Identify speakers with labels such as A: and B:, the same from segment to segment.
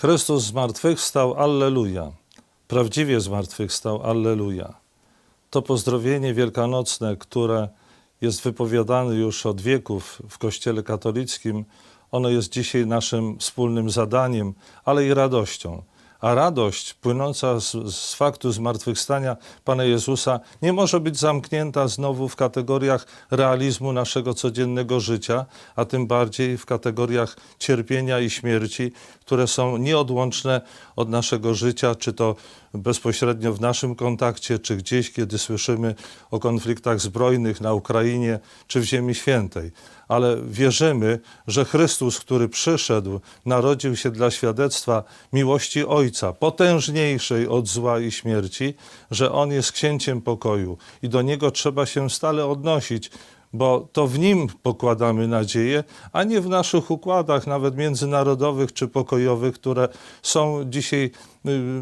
A: Chrystus zmartwychwstał, Alleluja. Prawdziwie zmartwychwstał, Alleluja. To pozdrowienie wielkanocne, które jest wypowiadane już od wieków w Kościele katolickim, ono jest dzisiaj naszym wspólnym zadaniem, ale i radością. A radość płynąca z, z faktu zmartwychwstania Pana Jezusa nie może być zamknięta znowu w kategoriach realizmu naszego codziennego życia, a tym bardziej w kategoriach cierpienia i śmierci, które są nieodłączne od naszego życia, czy to bezpośrednio w naszym kontakcie, czy gdzieś, kiedy słyszymy o konfliktach zbrojnych na Ukrainie, czy w Ziemi Świętej. Ale wierzymy, że Chrystus, który przyszedł, narodził się dla świadectwa miłości Ojca, potężniejszej od zła i śmierci, że On jest księciem pokoju i do Niego trzeba się stale odnosić, bo to w Nim pokładamy nadzieję, a nie w naszych układach, nawet międzynarodowych czy pokojowych, które są dzisiaj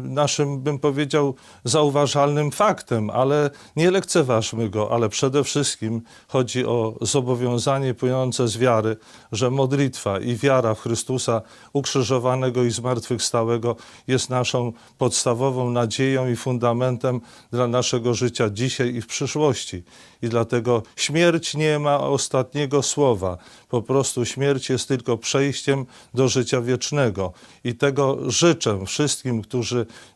A: naszym, bym powiedział, zauważalnym faktem, ale nie lekceważmy go, ale przede wszystkim chodzi o zobowiązanie płynące z wiary, że modlitwa i wiara w Chrystusa ukrzyżowanego i zmartwychwstałego jest naszą podstawową nadzieją i fundamentem dla naszego życia dzisiaj i w przyszłości. I dlatego śmierć nie ma ostatniego słowa. Po prostu śmierć jest tylko przejściem do życia wiecznego. I tego życzę wszystkim, którzy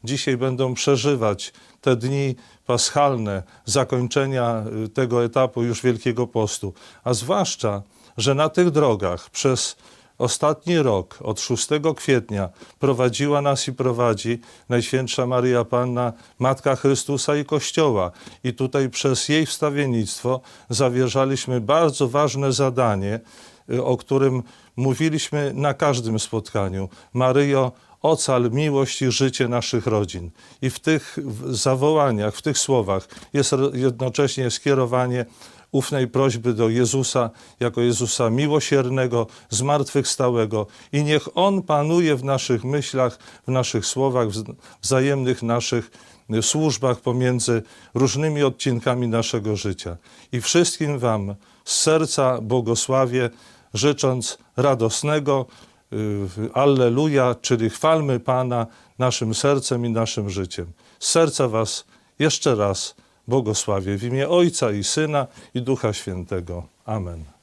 A: dzisiaj będą przeżywać te dni paschalne, zakończenia y, tego etapu już Wielkiego Postu. A zwłaszcza, że na tych drogach przez ostatni rok, od 6 kwietnia, prowadziła nas i prowadzi Najświętsza Maryja Panna, Matka Chrystusa i Kościoła. I tutaj przez jej wstawiennictwo zawierzaliśmy bardzo ważne zadanie, y, o którym mówiliśmy na każdym spotkaniu. Maryjo, ocal miłość i życie naszych rodzin. I w tych zawołaniach, w tych słowach jest jednocześnie skierowanie ufnej prośby do Jezusa, jako Jezusa miłosiernego, zmartwychwstałego i niech On panuje w naszych myślach, w naszych słowach, w wz- wzajemnych naszych y, służbach pomiędzy różnymi odcinkami naszego życia. I wszystkim Wam z serca błogosławię, życząc radosnego Alleluja, czyli chwalmy Pana naszym sercem i naszym życiem. Z serca Was jeszcze raz błogosławię w imię Ojca i Syna i Ducha Świętego. Amen.